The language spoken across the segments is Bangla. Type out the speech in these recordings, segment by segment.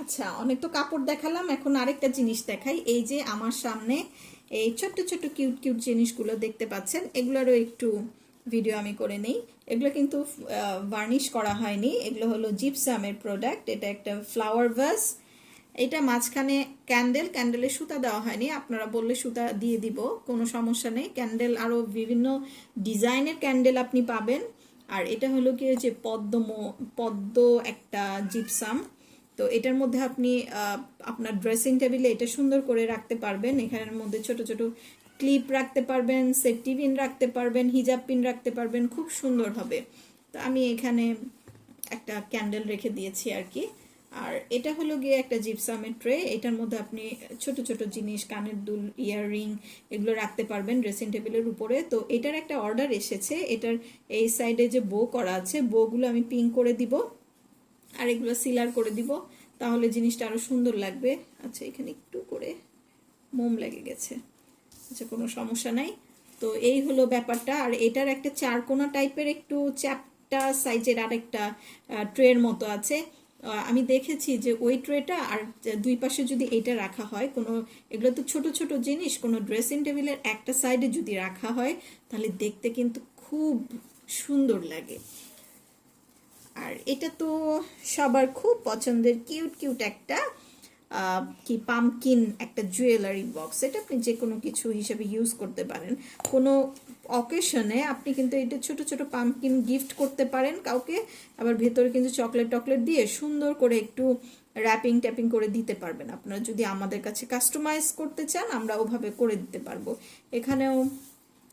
আচ্ছা অনেক তো কাপড় দেখালাম, এখন আরেকটা জিনিস দেখাই। এই যে আমার সামনে এই ছোট্ট ছোট্ট, কিউট কিউট জিনিসগুলো দেখতে পাচ্ছেন, এগুলোরও একটু ভিডিও আমি করে নেই। এগুলো কিন্তু ভার্নিশ করা হয়নি। এগুলো হলো জিপসামের প্রোডাক্ট এটা একটা ফ্লাওয়ার ভাস এটা মাঝখানে ক্যান্ডেল ক্যান্ডেলে সুতা দেওয়া হয়নি, আপনারা বললে সুতা দিয়ে দিব, কোনো সমস্যা নেই। ক্যান্ডেল আরও বিভিন্ন ডিজাইনের ক্যান্ডেল আপনি পাবেন। আর এটা হলো কি যে পদ্ম পদ্ম একটা জিপসাম তো এটার মধ্যে আপনি আপনার ড্রেসিং টেবিলে এটা সুন্দর করে রাখতে পারবেন। এখানের মধ্যে ছোট ছোট ক্লিপ রাখতে পারবেন সেফটি পিন রাখতে পারবেন হিজাব পিন রাখতে পারবেন, খুব সুন্দর হবে। তো আমি এখানে একটা ক্যান্ডেল রেখে দিয়েছি আর কি। আর এটা হলো গিয়ে একটা জিপসামের ট্রে এটার মধ্যে আপনি ছোট ছোট জিনিস, কানের দুল ইয়াররিং এগুলো রাখতে পারবেন ড্রেসিং টেবিলের উপরে। তো এটার একটা অর্ডার এসেছে। এটার এই সাইডে যে বো করা আছে বোগুলো আমি পিং করে দিব। আর এগুলো সিলার করে দিব, তাহলে জিনিসটা আরও সুন্দর লাগবে। আচ্ছা এখানে একটু করে মোম লেগে গেছে। আচ্ছা কোনো সমস্যা নাই। তো এই হলো ব্যাপারটা। আর এটার একটা চারকোনা টাইপের একটু চ্যাপটা সাইজের আরেকটা ট্রের মতো আছে। আমি দেখেছি যে ওই ট্রেটা আর দুই পাশে যদি এটা রাখা হয়, কোনো, এগুলো তো ছোট ছোট জিনিস, কোনো ড্রেসিং টেবিলের একটা সাইডে যদি রাখা হয়, তাহলে দেখতে কিন্তু খুব সুন্দর লাগে। আর এটা তো সবার খুব পছন্দের কিউট কিউট একটা কি পামকিন একটা জুয়েলারি বক্স এটা আপনি যে কোনো কিছু হিসেবে ইউজ করতে পারেন। কোনো অকেশনে আপনি কিন্তু এটা ছোট ছোট পামকিন গিফট করতে পারেন কাউকে, আবার ভেতরে কিন্তু চকলেট টকলেট দিয়ে সুন্দর করে একটু র্যাপিং ট্যাপিং করে দিতে পারবেন আপনারা। যদি আমাদের কাছে কাস্টমাইজ করতে চান, আমরা ওভাবে করে দিতে পারব। এখানেও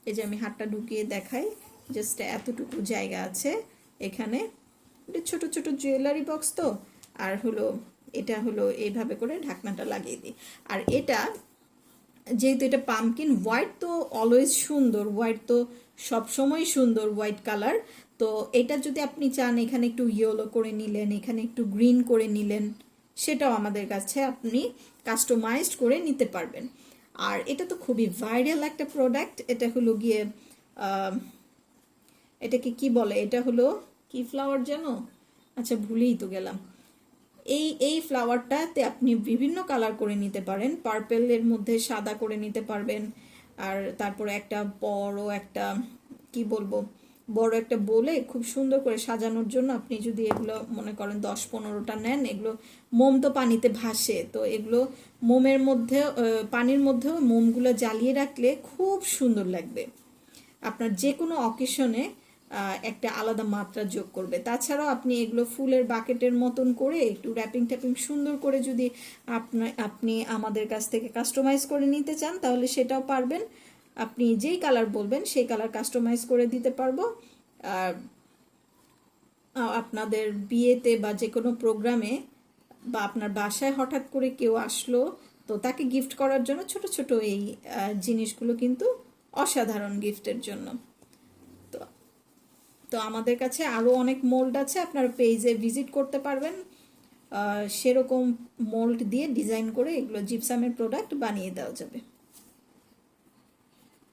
এই যে আমি হাতটা ঢুকিয়ে দেখাই জাস্ট এতটুকু জায়গা আছে এখানে। এটা ছোট ছোট জুয়েলারি বক্স তো, আর হলো, এটা হলো এইভাবে করে ঢাকনাটা লাগিয়ে দিই। আর এটা, যেহেতু এটা পামকিন হোয়াইট তো অলওয়েজ সুন্দর হোয়াইট তো সবসময় সুন্দর হোয়াইট কালার তো এটা যদি আপনি চান, এখানে একটু ইয়েলো করে নিলেন, এখানে একটু গ্রিন করে নিলেন, সেটাও আমাদের কাছে আপনি কাস্টমাইজড করে নিতে পারবেন। আর এটা তো খুবই ভাইরাল একটা প্রোডাক্ট এটা হলো গিয়ে এটাকে কি বলে? এটা হলো কি ফ্লাওয়ার জানো? আচ্ছা ভুলেই তো গেলাম। এই এই ফ্লাওয়ারটাতে আপনি বিভিন্ন কালার করে নিতে পারেন। পার্পেলের মধ্যে সাদা করে নিতে পারবেন। আর তারপরে একটা বড় একটা, কি বলব, বড় একটা বলে খুব সুন্দর করে সাজানোর জন্য আপনি যদি এগুলো, মনে করেন দশ পনেরোটা নেন, এগুলো মোম তো পানিতে ভাসে। তো এগুলো মোমের মধ্যে পানির মধ্যেও মোমগুলো জ্বালিয়ে রাখলে খুব সুন্দর লাগবে। আপনার যে কোনো অকেশনে একটা আলাদা মাত্রা যোগ করবে। তাছাড়াও আপনি এগুলো ফুলের বাকেটের মতন করে একটু র্যাপিং ট্যাপিং সুন্দর করে যদি আপনার আপনি আমাদের কাছ থেকে কাস্টমাইজ করে নিতে চান, তাহলে সেটাও পারবেন। আপনি যেই কালার বলবেন, সেই কালার কাস্টমাইজ করে দিতে পারব। আর আপনাদের বিয়েতে বা যে কোনো প্রোগ্রামে বা আপনার বাসায় হঠাৎ করে কেউ আসলো, তো তাকে গিফট করার জন্য ছোট ছোট এই জিনিসগুলো কিন্তু অসাধারণ গিফটের জন্য। তো আমাদের কাছে আরও অনেক মোল্ড আছে, আপনারা পেজে ভিজিট করতে পারবেন। সেরকম মোল্ড দিয়ে ডিজাইন করে এগুলো জিপসামের প্রোডাক্ট বানিয়ে দেওয়া যাবে।